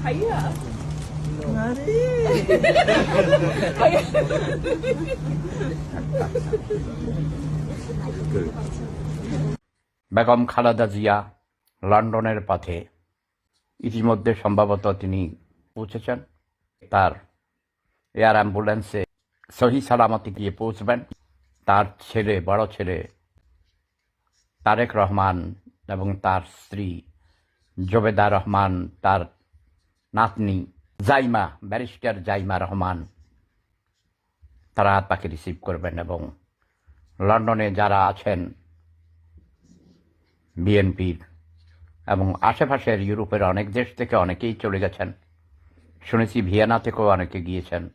ভাইয়া আরে বেগম খালেদা জিয়া লন্ডনের পথে ইতিমধ্যে সম্ভবত তিনি পৌঁছেছেন। তার এয়ার অ্যাম্বুলেন্সে সহি সালামতি গিয়ে পৌঁছবেন। তার ছেলে বড় ছেলে তারেক রহমান এবং তার স্ত্রী জবেদা রহমান তার নাতনি জাইমা, ব্যারিস্টার জাইমা রহমান। তারা তাকে রিসিভ করবেন এবং লন্ডনে যারা আছেন বিএনপির এবং আশেপাশের ইউরোপের অনেক দেশ থেকে অনেকেই চলে গেছেন। শুনেছি ভিয়েনা থেকেও অনেকে গিয়েছেন।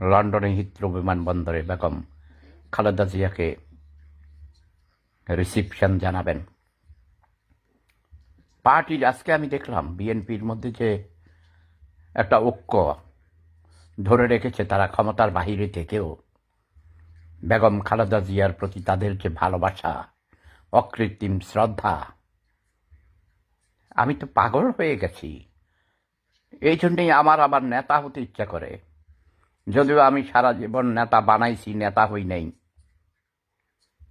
লন্ডনে হিত্রো বিমানবন্দরে বেগম খালেদা জিয়াকে রিসিপশন জানাবেন। পার্টির আজকে আমি দেখলাম, বিএনপির মধ্যে যে একটা ঐক্য ধরে রেখেছে তারা ক্ষমতার বাহিরে থেকেও। বেগম খালেদা জিয়ার প্রতি তাদের যে ভালোবাসা, অকৃত্রিম শ্রদ্ধা, আমি তো পাগল হয়ে গেছি। এই জন্যেই আমার আবার নেতা হতে ইচ্ছা করে। যদিও আমি সারা জীবন নেতা বানাইছি, নেতা হই নাই।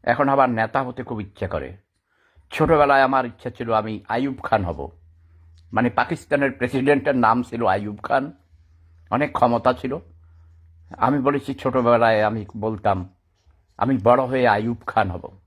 এখন আবার নেতা হতে খুব ইচ্ছা করে। ছোটবেলায় আমার ইচ্ছা ছিল আমি আইয়ুব খান হব। মানে পাকিস্তানের প্রেসিডেন্টের নাম ছিল আইয়ুব খান। অনেক ক্ষমতা ছিল। আমি বলেছি ছোটবেলায় আমি বলতাম, আমি বড় হয়ে আইয়ুব খান হব।